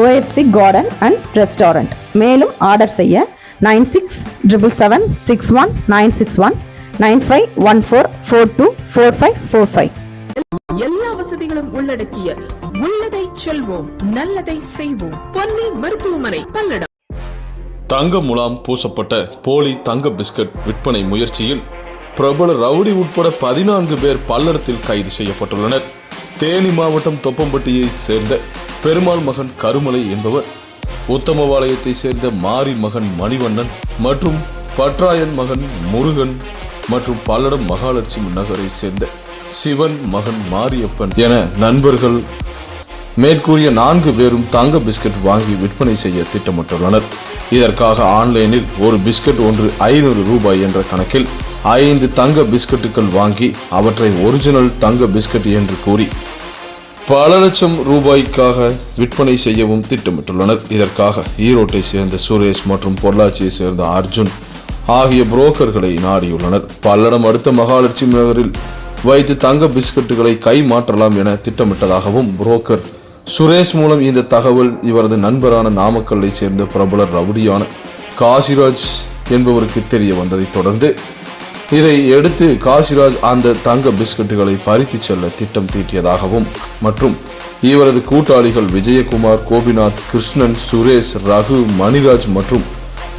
OFC garden and restaurant மேலும் order செய்ய nine six triple seven six one nine six one nine five one four four two four five four five எல்லா வசதிகளும் உள்ளடக்கிய உள்ளதை செல்வோம் நல்லதை செய்வோம். பொன்னி மருத்துவமனை பல்லடம். தங்க முலாம் பூசப்பட்ட போலி தங்க பிஸ்கட் விற்பனை முயற்சியில் பிரபல ரவுடி உட்பட பதினான்கு பேர் பல்லடத்தில் கைது செய்யப்பட்டுள்ளனர். தேனி மாவட்டம் தொப்பம்பட்டியை சேர்ந்த பெருமாள் மகன் கருமலை என்பவர் உத்தமபாளையத்தை சேர்ந்த மாரி மகன் மணிவண்ணன் மற்றும் பட்ராயன் மகன் முருகன் மற்றும் பல்லடம் மகாலட்சுமி நகரை சேர்ந்த சிவன் மகன் மாரியப்பன் என நண்பர்கள் மேற்கூறிய நான்கு பேரும் தங்க பிஸ்கட் வாங்கி விற்பனை செய்ய திட்டமிட்டுள்ளனர். இதற்காக ஆன்லைனில் ஒரு பிஸ்கட் ஒன்று ஐநூறு ரூபாய் என்ற கணக்கில் ஐந்து தங்க பிஸ்கட்டுகள் வாங்கி அவற்றை ஒரிஜினல் தங்க பிஸ்கட் என்று கூறி பல லட்சம் ரூபாய்க்காக விற்பனை செய்யவும் திட்டமிட்டுள்ளனர். இதற்காக ஈரோட்டை சேர்ந்த சுரேஷ் மற்றும் பொள்ளாச்சியை சேர்ந்த அர்ஜுன் ஆகிய புரோக்கர்களை நாடியுள்ளனர். பல்லடம் அடுத்த மகாலட்சுமி நகரில் வைத்து தங்க பிஸ்கட்டுகளை கை மாற்றலாம் என திட்டமிட்டதாகவும் புரோக்கர் சுரேஷ் மூலம் இந்த தகவல் இவரது நண்பரான நாமக்கல்லை சேர்ந்த பிரபல ரவுடியான காசிராஜ் என்பவருக்கு தெரிய வந்ததைத் தொடர்ந்து இதை எடுத்து காசிராஜ் அந்த தங்க பிஸ்கட்டுகளை பறித்து செல்ல திட்டம் தீட்டியதாகவும் மற்றும் இவரது கூட்டாளிகள் விஜயகுமார் கோபிநாத் கிருஷ்ணன் சுரேஷ் ரகு மணிராஜ் மற்றும்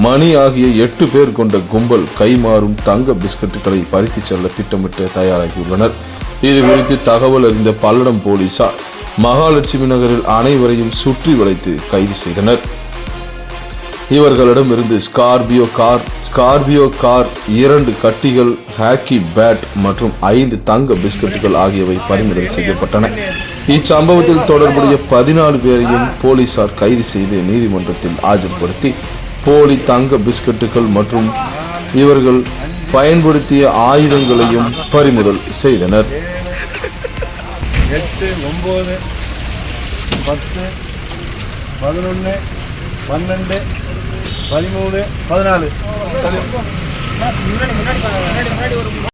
மணி ஆகிய எட்டு பேர் கொண்ட கும்பல் கைமாறும் தங்க பிஸ்கட்டுகளை பறித்து செல்ல திட்டமிட்டு தயாராகியுள்ளனர். இது குறித்து தகவல் அறிந்த பல்லடம் போலீசார் மகாலட்சுமி நகரில் அனைவரையும் சுற்றி வளைத்து கைது செய்தனர். இவர்களிடம் இருந்து ஸ்கார்பியோ கார் ஸ்கார்பியோ கார் இரண்டு கட்டிகள் ஹாக்கி பேட் மற்றும் ஐந்து தங்க பிஸ்கட்டுகள் ஆகியவை பறிமுதல் செய்யப்பட்டன. இச்சம்பவத்தில் தொடர்புடைய பதினாலு பேரையும் போலீசார் கைது செய்து நீதிமன்றத்தில் ஆஜர்படுத்தி போலி தங்க பிஸ்கட்டுகள் மற்றும் இவர்கள் பயன்படுத்திய ஆயுதங்களையும் பறிமுதல் செய்தனர். எட்டு ஒம்பது பத்து பதினொன்று பன்னெண்டு பதிமூணு பதினாலு.